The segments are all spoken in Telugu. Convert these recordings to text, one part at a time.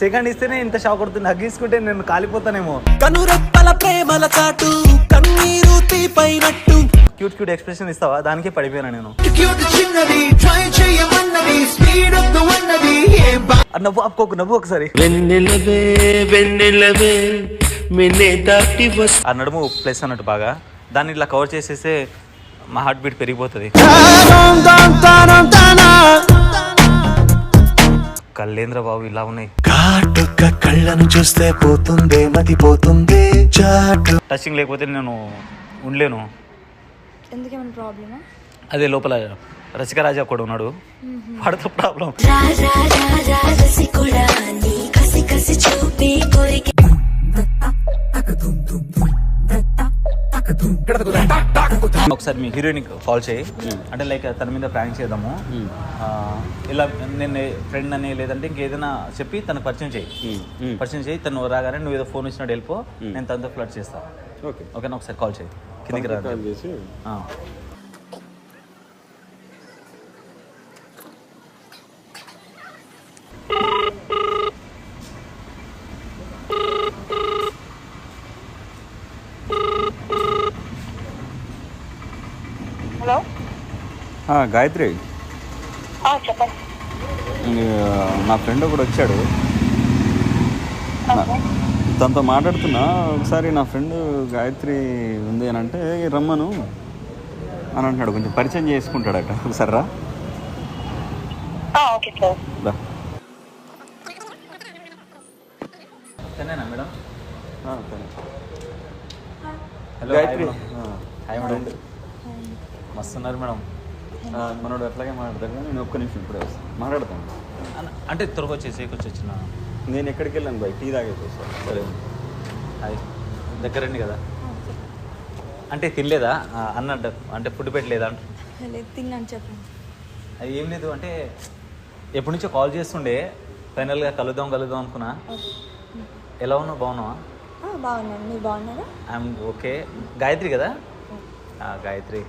సెకండ్ ఇస్తేనే ఇంత షాక్ కొడుతుంది. హగ్గిసుకుంటే నేను కాలిపోతానేమో. కనురెప్పల ప్రేమల చాటు కన్నీరు తీపైనట్టు క్యూట్ క్యూట్ ఎక్స్ప్రెషన్ ఇస్తావా? దానికే పడిపోయినా నేను. క్యూట్ చిన్నది ట్రై చేయమన్నది స్పీడ్ అప్ అన్నది ఏం బా ఆ నవ్వు ఆపుకోకు నవ్వు ఒకసారి. వెన్నెలవే వెన్నెలవే మిన్నే దాటి వస్ ఆ నడుము ప్లస్ అన్నట్టు బాగా. దాన్ని ఇట్లా కవర్ చేసేస్తే మా హార్ట్ బీట్ పెరిగిపోతుంది కళ్ళేంద్ర బాబు ఇలా ఉన్నాయి. కాటుక కళ్ళను చూస్తే పోతుందే మతి పోతుందే చాటు. టచింగ్ లేకపోతే నేను ఉండలేను. ఎందుకేమైనా ప్రాబ్లమా అదే లోపల రసికరాజా కూడా ఉన్నాడు. వాడితో ప్రాబ్లం రాజా రాజా కసి కసి చూపి కోరిక. ఒకసారి మీ హీరోయిన్ కాల్ చేయి. అంటే లైక్ తన మీద ప్రాంక్ చేద్దాము. ఆ, ఇలా నేను ఫ్రెండ్ అని లేదంటే ఇంకేదైనా చెప్పి తనకు పరిచయం చేయి. పరిచయం చేయి తను రాగానే నువ్వు ఏదో ఫోన్ ఇచ్చినట్టు వెళ్ళిపో నేను తనతో ఫ్లడ్ చేస్తా. ఓకే ఓకేనా? ఒకసారి కాల్ చేయి. కిందికి రా కాల్ చేసి ఆ. హలో ఆ, గాయత్రి. ఆ, చెప్పండి. నా ఫ్రెండ్ ఒకడు వచ్చాడు. తనతో మాట్లాడుతున్నా ఒకసారి నా ఫ్రెండ్ గాయత్రి ఉంది అని అంటే "ఏ, రమ్మను. అని అంటున్నాడు కొంచెం పరిచయం చేసుకుంటాడట. ఒకసారి రా. ఆ, ఓకే సార్. దా. తనేనా మేడం? ఆ, సరే. హలో గాయత్రి. Hi madam. మనోడు అట్లాగే మాట్లాడతాడు నేను ఒక్క నిమిషం ఇప్పుడే వస్తాను. మాట్లాడతాను. అంటే త్వరగా వచ్చేసి వచ్చి వచ్చిన. నేను ఎక్కడికి వెళ్ళాను బాయ్? టీ తాగేసి వస్తాను సరే. హాయ్. దగ్గరండి కదా. అంటే తినలేదా? ఆ, అన్న డ- అంటే ఫుడ్ పెట్టలేదా? అంట లేదు తిన్నాను చెప్పండి. అది ఏం లేదు అంటే ఎప్పటి నుంచో కాల్ చేస్తుండే ఫైనల్గా కలుద్దాం కలుద్దాం అనుకున్నా. ఎలా ఉన్నావు? బాగున్నావా? ఆ, బాగున్నాను. మీరు బాగున్నారా? I'm okay. గాయత్రి కదా? ఆ, గాయత్రి.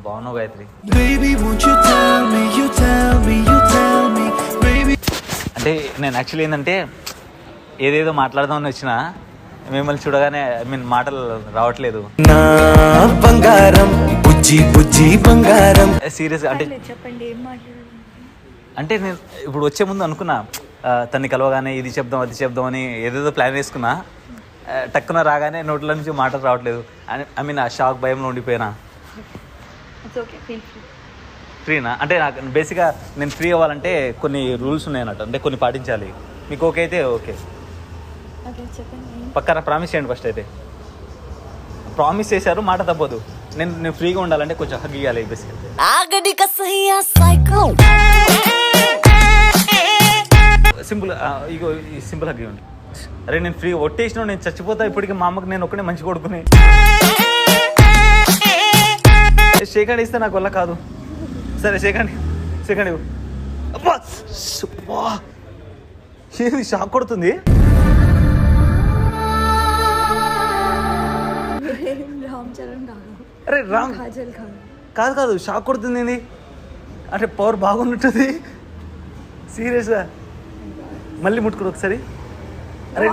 బాగున్నావు గాయత్రి. అంటే నేను యాక్చువల్లీ ఏంటంటే ఏదేదో మాట్లాడదామని వచ్చిన మిమ్మల్ని చూడగానే ఐ మీన్ మాటలు రావట్లేదు. నా బంగారం బుజ్జి బుజ్జి బంగారం. సీరియస్ అంటే చెప్పండి ఏం అంటే నేను ఇప్పుడు వచ్చే ముందు అనుకున్నా ఆ, తన్ని కలవగానే ఇది చెప్దాం అది చెప్దాం అని ఏదేదో ప్లాన్ వేసుకున్నా ఆ, టక్కున రాగానే నోట్ల నుంచి మాటలు రావట్లేదు. ఐ మీన్ ఆ షాక్ భయంలో ఉండిపోయినా. ఇట్స్ ఓకే ఫీల్ ఫ్రీ ఫ్రీనా అంటే నాకు బేసిక్గా నేను ఫ్రీ అవ్వాలంటే కొన్ని రూల్స్ ఉన్నాయి అన్నట్టు అంటే కొన్ని పాటించాలి. మీకు ఓకే అయితే ఓకే పక్కన ప్రామిస్ చేయండి ఫస్ట్ అయితే. ప్రామిస్ చేశారు మాట తప్పదు. నేను నేను ఫ్రీగా ఉండాలంటే కొంచెం హగ్ ఇవ్వాలి బేసిక్గా ఆగడి కసయ్యా సైకో సింపుల్ ఇగో ఈ సింపుల్ హగ్ ఇవ్వండి. అరే నేను ఫ్రీ ఒట్టేసిన నేను చచ్చిపోతా ఇప్పటికి మా అమ్మకి నేను ఒక్కడే మంచి కొడుకుని. సెకండ్ ఇస్తే నాకు వల్ల కాదు. సరే సెకండ్ ఇవ్వు. అబ్బా అబ్బా. ఏది షాక్ కొడుతుంది? అరే రామ్. కాదు. కాదు షాక్ కొడుతుంది ఏంది? అంటే పవర్ బాగున్నట్టుంది. సీరియస్గా. మళ్ళీ ముట్టుకోడు ఒకసారి. అరే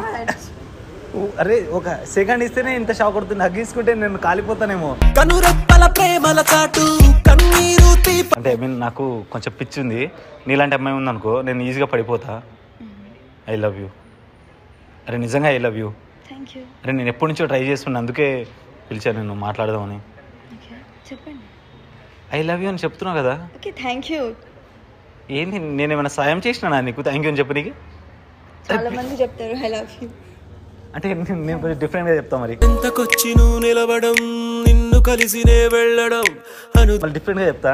అరే ఒక సెకండ్ ఇస్తేనే ఇంత షాక్ కొడుతుంది. హగ్గిసుకుంటే నేను కాలిపోతానేమో. కనురెప్పల ప్రేమల చాటు కన్నీరు తీప అంటే ఐ మీన్ నాకు కొంచెం పిచ్చి ఉంది. నీలాంటి అమ్మాయి ఉందనుకో నేను ఈజీగా పడిపోతా. ఐ లవ్ యూ అరే నిజంగా I love you thank you అరే నేను ఎప్పటి నుంచో ట్రై చేస్తున్నా అందుకే పిలిచాను నేను మాట్లాడదామని. ఓకే చెప్పండి. ఐ లవ్ యూ అని చెప్తున్నావు కదా. ఓకే థ్యాంక్ యూ ఏంది నేను ఏమైనా సాయం చేసినా నీకు? థ్యాంక్ యూ అని చెప్పనీకి చాలా మంది చెప్తారు ఐ లవ్ యూ అంటే నేను నేను కొంచెం డిఫరెంట్గా చెప్తా మరి. ఎంతకొచ్చి నువ్వు నిలవడం నిన్ను కలిసినే వెళ్ళడం అను మళ్ళీ డిఫరెంట్గా చెప్తా.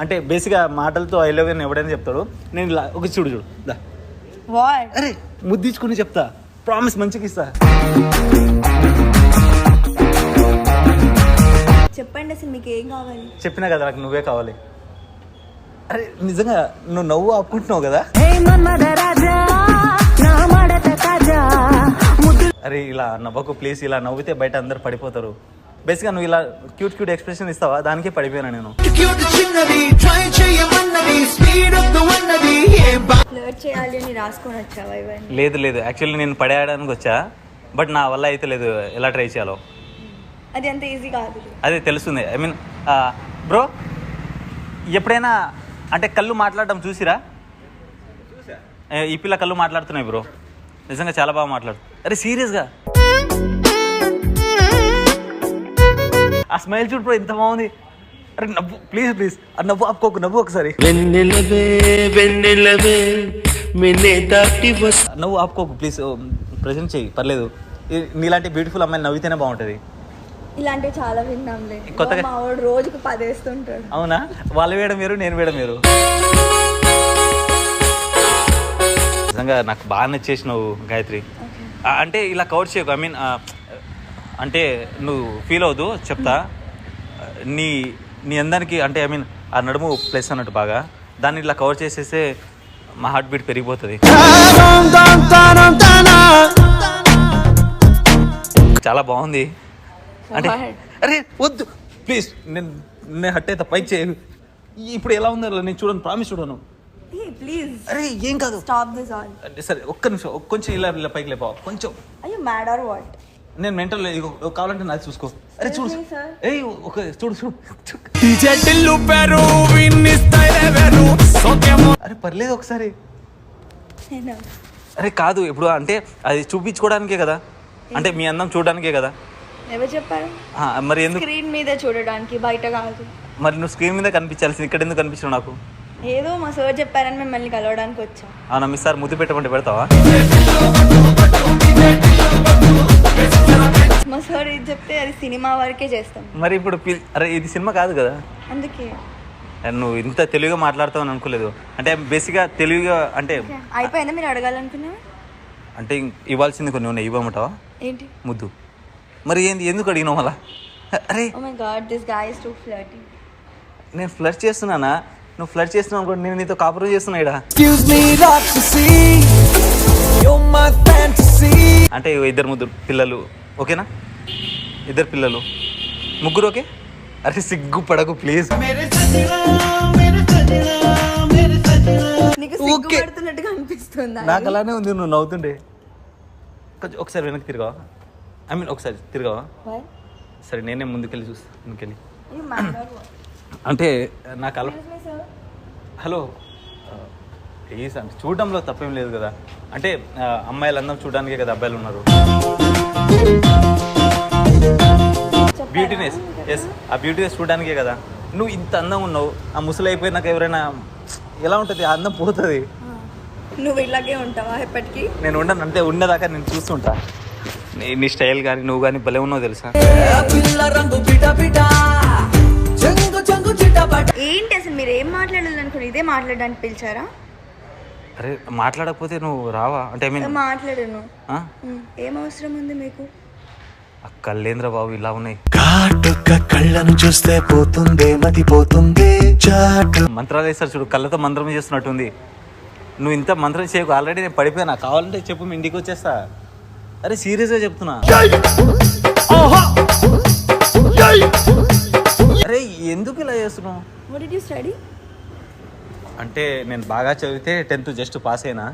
అంటే బేసిక్గా మాటలతో ఐ లవ్ అని ఎవడైనా చెప్తాడు. నేను ఇలా ఒక చూడు చూడు దా. వాట్ అరే ముద్దించుకుని చెప్తా. ప్రామిస్ మంచిగా ఇస్తా. చెప్పండి అసలు మీకు ఏం కావాలి? చెప్పినా కదా నాకు నువ్వే కావాలి. అరే నిజంగా నువ్వు నవ్వు ఆపుకుంటున్నావు కదా? అరే ఇలా నవ్వకు ప్లీజ్ ఇలా నవ్వితే బయట అందరు పడిపోతారు. బేసిక్గా నువ్వు ఇలా క్యూట్ క్యూట్ ఎక్స్ప్రెషన్ ఇస్తావా? దానికే పడిపోయాను నేను. లేదు లేదు. యాక్చువల్లీ నేను పడేయడానికి వచ్చా బట్ నా వల్ల అయితే లేదు. ఎలా ట్రై చేయాలో? అది అంత ఈజీ కాదు. అదే తెలుస్తుంది. ఐ మీన్ బ్రో ఎప్పుడైనా అంటే కళ్ళు మాట్లాడడం చూసిరా? ఈ పిల్ల కళ్ళు మాట్లాడుతున్నాయి బ్రో నిజంగా చాలా బాగా మాట్లాడు అరే సీరియస్గా? ఆ స్మైల్ చూడు బ్రో ఎంత బాగుంది. అరే నవ్వు ప్లీజ్ ప్లీజ్. ఆ నవ్వు ఆపుకోకు నవ్వు ఒకసారి. వెన్నెలవే వెన్నెలవే మిన్నే దాటి నవ్వు ఆపుకోకు ప్లీజ్. ప్రజెంట్ చెయ్యి పర్లేదు. ఈ- నీలాంటి బ్యూటిఫుల్ అమ్మాయి నవ్వితేనే బాగుంటుంది. ఇలాంటివి చాలా విన్నాంలే. కొత్తగా- మా వాడు రోజుకు పదేస్తుంటాడు. అవునా? వాళ్ళు వేయడం వేరు నేను వేయడం వేరు. నిజంగా నాకు బాగా నచ్చేసినావు గాయత్రి. అంటే ఇలా కవర్ చేయకు. ఐ మీన్ అంటే నువ్వు ఫీల్ అవ్వదు చెప్తా. నీ నీ అందానికి అంటే ఐ మీన్ ఆ నడుము ప్లస్ అన్నట్టు బాగా. దాన్ని ఇట్లా కవర్ చేసేస్తే మా హార్ట్ బీట్ పెరిగిపోతుంది. చాలా బాగుంది. అంటే? అరే వద్దు. ప్లీజ్ నేను నేను హట్ అయితే. పైకి చేయ. ఇప్పుడు ఎలా ఉందో నేను చూడను ప్రామిస్ చూడను. ప్లీజ్ అరే ఏం కాదు. స్టాప్ దిస్ ఆల్ అంటే సరే ఒక్క నిమిషం ఒక్క కొంచెం ఇలా ఇలా పైకి లేపా కొంచెం. అయ్యో మ్యాడ్ ఆర్ వాట్ నేను మెంటల్ కావాలంటే నాది చూసుకో. అరే చూడు. ఒక అరే పర్లేదు ఒకసారి. అరే కాదు ఇప్పుడు అంటే అది చూపించుకోవడానికే కదా. అంటే మీ అందం చూడడానికే కదా. ఎవరు చెప్పారు? ఆ, మరి ఎందుకు? స్క్రీన్ మీద చూడడానికి బయట కాదు. మరి నువ్వు స్క్రీన్ మీద కనిపించాల్సింది ఇక్కడ ఎందుకు కనిపించవు నాకు? ఏదో మా సార్ చెప్పారని మిమ్మల్ని కలవడానికి వచ్చాం. అవునా మీ సార్ ముద్దు పెట్టమంటే పెడతావా? మా సార్ ఇది చెప్తే అది సినిమా వరకే చేస్తాం. మరి ఇప్పుడు పి- అరే ఇది సినిమా కాదు కదా? అందుకే. అరే నువ్వు ఇంత తెలుగుగా మాట్లాడతావు అని అనుకోలేదు. అంటే బేసిక్గా తెలుగుగా అంటే అయిపోయిందా? మీరు అడగాలనుకున్నా అంటే ఇవ్వాల్సింది కొన్ని ఉన్నాయి. ఇవ్వమంటావా? ఏంటి? ముద్దు. మరి ఏంది ఎందుకు అడిగినావు మళ్ళా? అరే! ఓ my god this guy is too flirty నేను ఫ్లడ్ చేస్తున్నానా? నువ్వు ఫ్లడ్ చేస్తున్నావు అనుకో నేను నీతో కాపురం చేస్తున్నా. అంటే ఇద్దరు ముగ్గురు పిల్లలు ఓకేనా? ఇద్దరు పిల్లలు. ముగ్గురు ఓకే? అరే సిగ్గు పడకు ప్లీజ్ అనిపిస్తుందా? నాకు అలానే ఉంది నువ్వు నవ్వుతుండే. కొంచెం ఒకసారి వెనక్కి తిరగావా? ఐ మీన్ ఒకసారి తిరగావా? సరే నేనే ముందుకెళ్ళి చూస్తా ముందుకెళ్ళి? అంటే నాకు అల. హలో. ప్లీజ్ అంటే చూడడంలో తప్పేం లేదు కదా. అంటే అమ్మాయిలు అందరం చూడడానికే కదా అబ్బాయిలు ఉన్నారు? బ్యూటీనెస్ ఎస్ ఆ బ్యూటీనెస్ చూడడానికే కదా. నువ్వు ఇంత అందం ఉన్నావు. ఆ ముసలి అయిపోయినాక ఎవరైనా ఎలా ఉంటుంది? ఆ అందం పోతుంది. నువ్వు ఇలాగే ఉంటావా ఎప్పటికీ? నేను ఉండను అంటే ఉండేదాకా నేను చూస్తుంటా. నీ నీ స్టైల్ కానీ నువ్వు కానీ భలే ఉన్నావు తెలుసా? ఏంటి అసలు మీరు ఏం మాట్లాడాలనుకుని ఇదే మాట్లాడడానికి పిలిచారా? అరే మాట్లాడకపోతే నువ్వు రావా? అంటే ఐ మీన్ మాట్లాడను ఏం అవసరం ఉంది మీకు? కళ్ళేంద్ర బాబు ఇలా ఉన్నాయి. కాటుక కళ్ళను చూస్తే పోతుందే మతి పోతుందే చాటు. మంత్రాలు వేస్తారు చూడు కళ్ళతో మంత్రం చేస్తున్నట్టుంది. నువ్వు ఇంత మంత్రం చేయకు ఆల్రెడీ నేను పడిపోయినా. కావాలంటే చెప్పు మీ ఇంటికి వచ్చేస్తా. అరే సీరియస్గా చెప్తున్నా. అరే ఎందుకు ఇలా చేస్తున్నావు? వాట్ డిడ్ యూ స్టడీ అంటే నేను బాగా చదివితే టెన్త్ జస్ట్ పాస్ అయినా.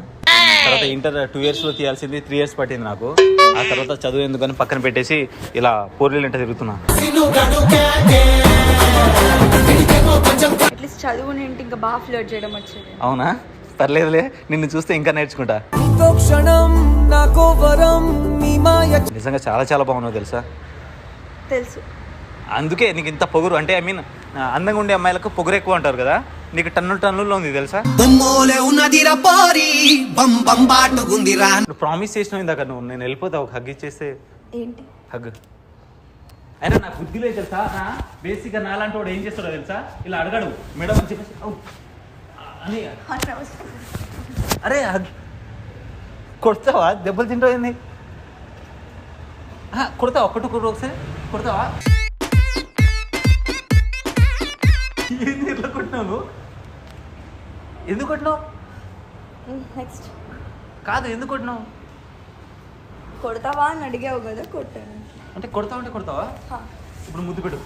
తర్వాత ఇంటర్ టూ ఇయర్స్లో తీయాల్సింది త్రీ ఇయర్స్ పట్టింది నాకు. ఆ తర్వాత చదువు ఎందుకని పక్కన పెట్టేసి ఇలా పోర్లీలు ఇంట తిరుగుతున్నా. అట్లీస్ట్ చదువు ఏంటి ఇంకా బాగా ఫ్లర్ట్ చేయడం వచ్చేది. అవునా? పర్లేదులే నిన్ను చూస్తే ఇంకా నేర్చుకుంటా. నిజంగా చాలా చాలా బాగున్నావు తెలుసా? తెలుసు. అందుకే నీకు ఇంత పొగురు. అంటే ఐ మీన్ అందంగా ఉండే అమ్మాయిలకు పొగురు ఎక్కువ అంటారు కదా. నీకు టన్నుల టన్నుల్లో ఉంది తెలుసా? నువ్వు ప్రామిస్ చేసినావు ఇందాక నువ్వు నేను వెళ్ళిపోతా ఒక హగ్ ఇచ్చేస్తే. ఏంటి? హగ్ అయినా నాకు బుద్ధిలో తెలుసా? నా బేసిక్గా నాలాంటి వాడు ఏం చేస్తాడో తెలుసా? ఇలా అడగడు. మేడం అని చెప్పేసి. అరే హగ్ కొడతావా? దెబ్బలు తింటావు ఏంది? ఆ, కొడతావా? ఒక్కటి కొడు ఒకసారి. కొడతావా? ఏంది ఇట్లా కొట్టినావు? ఎందుకు కొట్టినావు? నెక్స్ట్ కాదు ఎందుకు కొట్టినావు? కొడతావా అని అడిగావు కదా కొట్టాను. అంటే కొడతావు అంటే కొడతావా. ఇప్పుడు ముద్దు పెట్టు.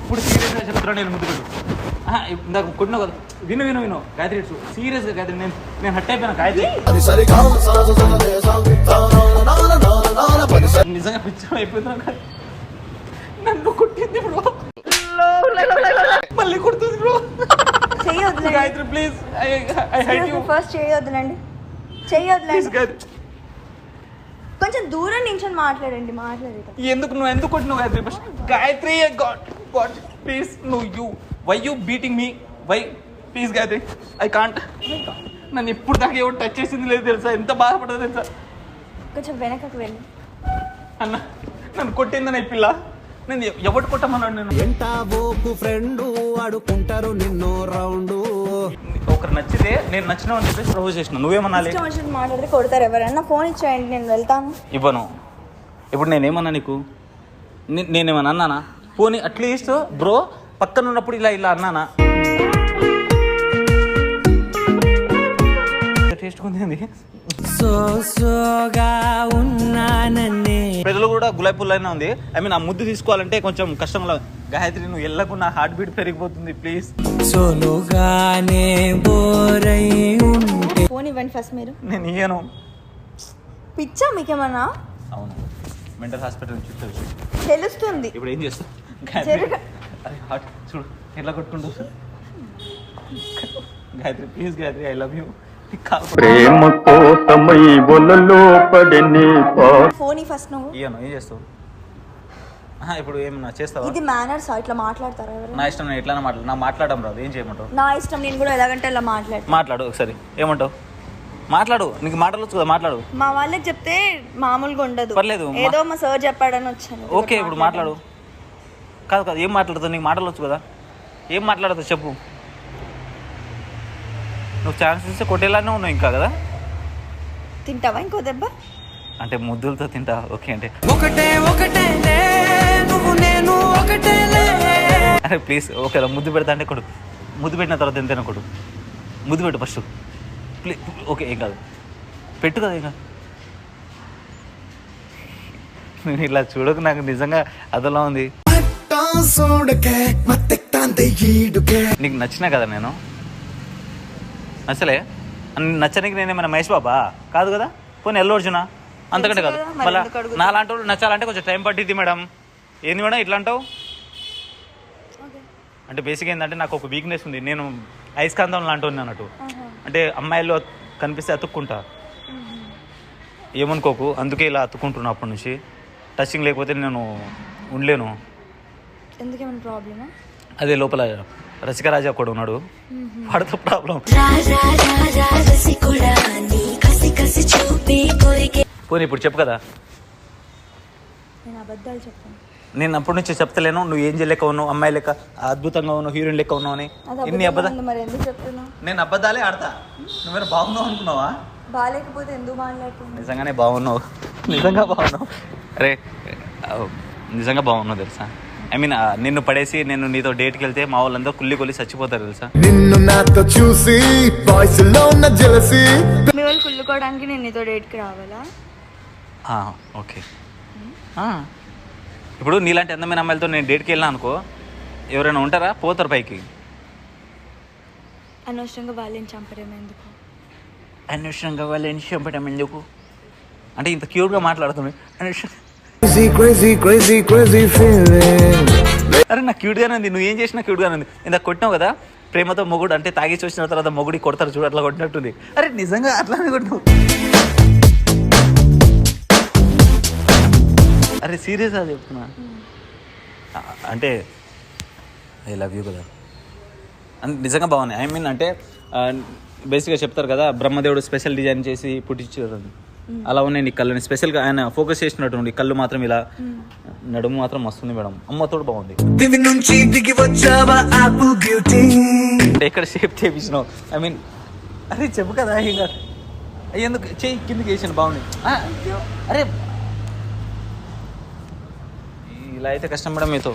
ఇప్పుడు సీరియస్గా చెప్తున్నా నేను ముద్దు పెట్టు. ఇప్పుడు ఇందాక కొట్టినావు కదా. విను విను విను. గాయత్రి సీరియస్గా గాయత్రి నేను నేను హట్ అయిపోయినా గాయత్రి? నిజంగా పిచ్చం అయిపోయిందా నన్ను కొట్టింది బ్రో మళ్ళీ కొడుతుంది బ్రో చెయ్యి వదిలేండి Gayatri please I hate you first వదిలేండి గాయత్రి. కొంచెం దూరం నించొని మాట్లాడండి మాట్లాడేది ఎందుకు నువ్వు ఎందుకు కొట్టినావు Gayatri first Gayatri god god please నువ్వు you why you beating me why please Gayatri. I can't నన్ను ఎప్పుడు దాకా ఎవరు టచ్ చేసింది లేదు తెలుసా? ఎంత బాధపడదు తెలుసా? కొంచెం వెనకకు వెళ్ళి. అన్న నన్ను కొట్టిందని పిల్ల. నేను ఎవడు కొట్టమన్నాడు నేను? ఎంటాబోకు ఫ్రెండు ఆడుకుంటారు నిన్నో రౌండు. ఒకరు నచ్చితే నేను నచ్చిన అని చెప్పేసి ప్రపోజ్ చేసిన. నువ్వేమనాలి? ఇష్టం వచ్చినట్టు మాట్లాడితే కొడతారు ఎవరన్నా. ఫోన్ ఇచ్చేయండి నేను వెళ్తాను. ఇవ్వను. ఇప్పుడు నేనేమన్నా నీకు? నే- నేనేమన్నా అన్నానా? పోనీ అట్లీస్ట్ బ్రో పక్కన ఉన్నప్పుడు ఇలా ఇలా అన్నానా? టేస్ట్ ఉంది ప్రజలు కూడా గులాబీ పుల్లైనా ఉంది. ఐ మీన్ ఆ ముద్దు తీసుకోవాలంటే కొంచెం కష్టంగా గాయత్రి నువ్వు ఎల్లకు నా హార్ట్ బీట్ పెరిగిపోతుంది ప్లీజ్ సోలోగానే బోరై ఉంటే. ఫోన్ ఇవ్వండి ఫస్ట్ మీరు. నేను ఇయ్యను. పిచ్చా మీకేమన్నా? అవును. మెంటల్ హాస్పిటల్ నుంచి వచ్చి తెలుస్తుంది. ఇప్పుడు ఏం జరగ అరే హార్ట్ చూడు ఎట్లా కొట్టుకుంటూ Gayatri please Gayatri I love you ప్రేమ కోసమై ఒలలో పడని పా ఫోన్ ఫస్ట్ నువ్వు? ఇయ్యను ఏం చేస్తావు? ఆహా, ఇప్పుడు ఏమన్నా చేస్తావా? ఇది మేనర్స్ ఇట్లా మాట్లాడతారా ఎవరు నా ఇష్టం నేను ఎట్లా మాట్లాడు నా మాట్లాడడం రాదు ఏం చేయమంటావు? నా ఇష్టం నేను కూడా ఎలాగంటే అలా మాట్లాడతాను మాట్లాడు ఒకసారి ఏమంటావు? మాట్లాడు నీకు మాట్లాడవచ్చు కదా మాట్లాడు. మా వాళ్ళకి చెప్తే మామూలుగా ఉండదు. పర్లేదు, మా- ఏదో మా సార్ చెప్పాడని వచ్చాను. ఓకే ఇప్పుడు మాట్లాడు. కాదు కాదు ఏం మాట్లాడుతావు? నీకు మాట్లాడవచ్చు కదా. ఏం మాట్లాడతావు చెప్పు. నువ్వు ఛాన్స్ ఇస్తే కొట్టేలానే ఉన్నావు ఇంకా కదా? తింటావా ఇంకో దెబ్బ? అంటే ముద్దులతో తింటా ఓకే అంటే. ఒకటే ఒకటే నువ్వు నేను ఒకటేలే అరే ప్లీజ్ ఓకే రా, ముద్దు పెడతా అంటే కొడు ముద్దు పెట్టిన తర్వాత ఎంతైనా కొడు ముద్దు పెట్టు ఫస్ట్. ప్లీజ్ ఓకే ఏం కాదు. పెట్టు కదా కాదు. నేను ఇలా చూడకు నాకు నిజంగా అదలా ఉంది. సోడకే మత్తెక్తాంతే ఈడుకే నీకు నచ్చినా కదా నేను? నచ్చలే? అన్- నచ్చనికి నేను ఏమైనా మహేష్ బాబా? కాదు కదా? పోనీ ఎల్లు అర్జున? అంతకంటే కాదు. మళ్ళీ? నా లాంటి వాళ్ళు నచ్చాలంటే కొంచెం టైం పట్టిద్ది మేడం. ఏంది మేడం ఇట్లా అంటావు అంటే బేసిక్ ఏంటంటే నాకు ఒక వీక్నెస్ ఉంది. నేను అయస్కాంతం లాంటి అన్నట్టు. అంటే అమ్మాయిలు కనిపిస్తే అతుక్కుంటా. ఏమనుకోకు? అందుకే ఇలా అతుక్కుంటున్నా అప్పటి నుంచి. టచింగ్ లేకపోతే నేను ఉండలేను. ఎందుకేమైనా ప్రాబ్లమా అదే లోపల రసికరాజా కూడా ఉన్నాడు. వాడితో ప్రాబ్లం రా రా రా రా పోనీ ఇప్పుడు చెప్పు కదా. నేను అబద్ధాలు అప్పటి నుంచి చెప్తలేను నువ్వు ఏం లెక్క ఉన్నావు అమ్మాయి లెక్క అద్భుతంగా ఉన్నావు హీరోయిన్ లెక్క ఉన్నావు అని. ఇన్ని అబద్ధంగా అబద్ధ ఉంది, మరి ఎందుకు చెప్తున్నావు? నేను అబద్ధాలే ఆడతా. నువ్వేనా బాగున్నావు అనుకున్నావా? బాగాలేకపోతే ఎందుకు మాట్లాడుతున్నావు నిజంగానే బాగున్నావు. నిజంగా బాగున్నావు. ఆ, నిజంగా బాగున్నావు తెలుసా? ఐ మీన్ నిన్ను పడేసి నేను నీతో డేట్కి వెళ్తే మా వాళ్ళందరూ కుల్లి కొల్లి చచ్చిపోతారు తెలుసా? నిన్ను నాతో చూసి వాయిస్లో ఉన్న జలసి మీ వాళ్ళు కుళ్ళుకోవడానికి నేను నీతో డేట్కి రావాలా? ఆ, ఓకే ఆ. ఇప్పుడు నీలాంటి అందమైన అమ్మాయిలతో నేను డేట్కి వెళ్ళినా అనుకో ఎవరైనా ఉంటారా? పోతారు పైకి. అనవసరంగా వాళ్ళని చంపడం ఎందుకు? వాళ్ళని చంపడం ఎందుకు? అంటే ఇంత క్యూట్గా మాట్లాడుతుంది అనవసరం crazy crazy crazy crazy feeling అరే నాకు క్యూట్గానే ఉంది. నువ్వు ఏం చేసినా క్యూట్గానే ఉంది. ఇందాక కొట్టినావు కదా? ప్రేమతో మొగుడు అంటే తాగేసి వచ్చిన తర్వాత మొగుడి కొడతారు చూడు అట్లా కొట్టినట్టుంది. అరే నిజంగా అట్లానే కొట్టినావు. అరే సీరియస్ అది చెప్తున్నా. అంటే ఐ లవ్ యూ కదా. అంటే నిజంగా బాగున్నాయి. ఐ మీన్ అంటే బేసిక్గా చెప్తారు కదా బ్రహ్మదేవుడు స్పెషల్ డిజైన్ చేసి పుట్టించారు అలా ఉన్నాయి నీ కళ్ళని. స్పెషల్గా ఆయన ఫోకస్ చేసినట్టు ఈ కళ్ళు మాత్రం ఇలా నడుము మాత్రం మస్తుంది మేడం. అమ్మతోడు బాగుంది. దివి నుంచి దిగి వచ్చావా? బ్యూటీ ఎక్కడ షేప్ చేపించినావు? ఐ మీన్ అరే చెప్పు కదా ఇంకా. ఎందుకు? చెయ్యి కిందకి వేసాను బాగుంది. అరే. ఇలా అయితే కష్టం మేడం మీతో.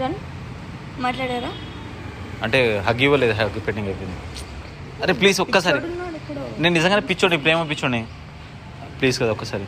డన్ మాట్లాడారా? అంటే హగ్ ఇవ్వలేదు హగ్ పెట్టింగ్ అయిపోయింది. అరే ప్లీజ్ ఒక్కసారి. నేను నిజంగానే పిచ్చోడి ప్రేమ పిచ్చోడి ప్లీజ్ కదా ఒక్కసారి.